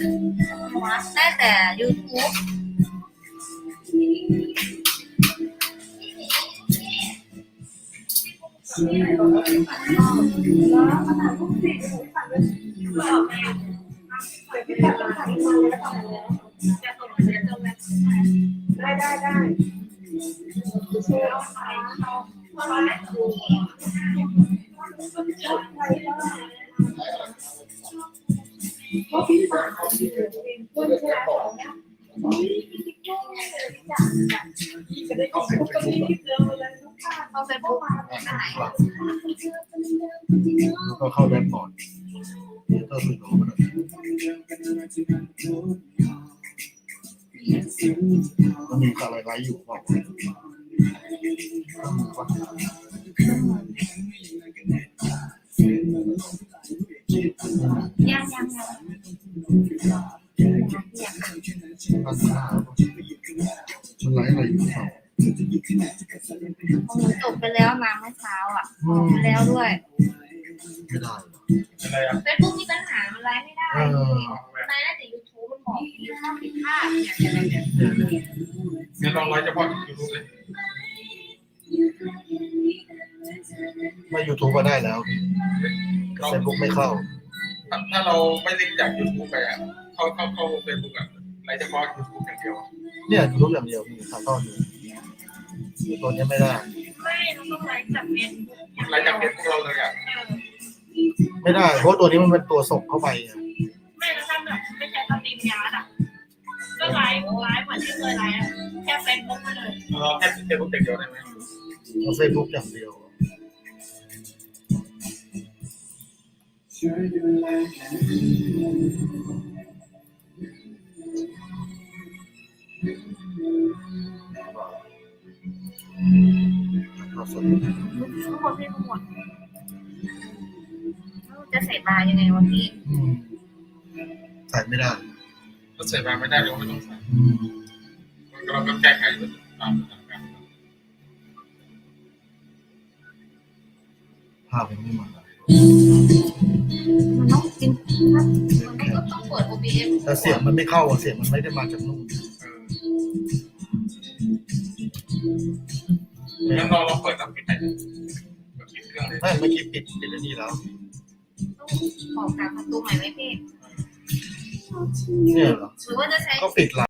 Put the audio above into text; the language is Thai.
ได้แต่ YouTube ได้ได้ได้เชื่อเอาวแชร์ของจะได้ของทุกคนที่เอเลยลูกค้าเขาเป็ ก็เข้าแดนบอร์ดก็คือโน้ตมันมีอะไรไว้อยู่บอก มันไร้อะไรอยู่เปล่าของหนูจบไปแล้วมาเมื่อเช้าอะออกไปแล้วด้วยไม่ได้อะไรอะเฟซบุ๊กมีปัญหามันไลฟ์ไม่ได้เออไลฟ์ได้แต่ยูทูบมันบอกมีภาพผิดพลาดอย่างไรเนี่ยเนี่ยเนี่ยงั้นลองไว้เฉพาะยูทูบเลยไม่ยูทูบก็ได้แล้วเฟซบุ๊กไม่เข้า ถ้าถ้าเราไม่ลิงก์จากยูทูบไปอะเข้าเข้าเข้าเฟซบุ๊กอะไว้เฉพาะยูทูบอย่างเดียวเนี่ยยูทูบอย่างเดียวมีถ่ายทอดอยู่ตัวนี้ไม่ได้ ไม่เราต้องไลฟ์จากเฟซบุ๊กไลน์จากเพจพวกเราเลยอะไม่ได้ เพราะตัวนี้มันเป็นตัวส่งเข้าไปไงไม่แล้วถ้าแบบไม่ใช่สตรีมยาร์ดอะก็ไลฟ์ไลฟ์เหมือนที่เคยไลฟ์อะแค่เฟซบุ๊กไปเลยเราแค่เฟซบุ๊กอย่างเดียวได้ไหมเอาเฟซบุ๊กอย่างเดียว เอาสดทั้งหมดพี่ทั้งหมดจะใส่ตายังไงวะพี่อืมใส่ไม่ได้ถ้าใส่มาไม่ได้เราไม่ต้องใส่อืมเราก็แก้ไขตามสถานการณ์ภาพยังไม่มา ต้องเปิด OBS แต่เสียงมันไม่เข้าอะเสียงมันไม่ได้มาจากนู่นเอองั้นเราเราเปิดแล้วปิดไหนเปิดปิดเครื่องเลย ไม่เมื่อกี้ปิดปิดอันนี้แล้ว ต้องออกจากประตูใหม่ไหมพี่เนี่ยเหรอ หรือว่าจะใช้ ก็ปิดไลน์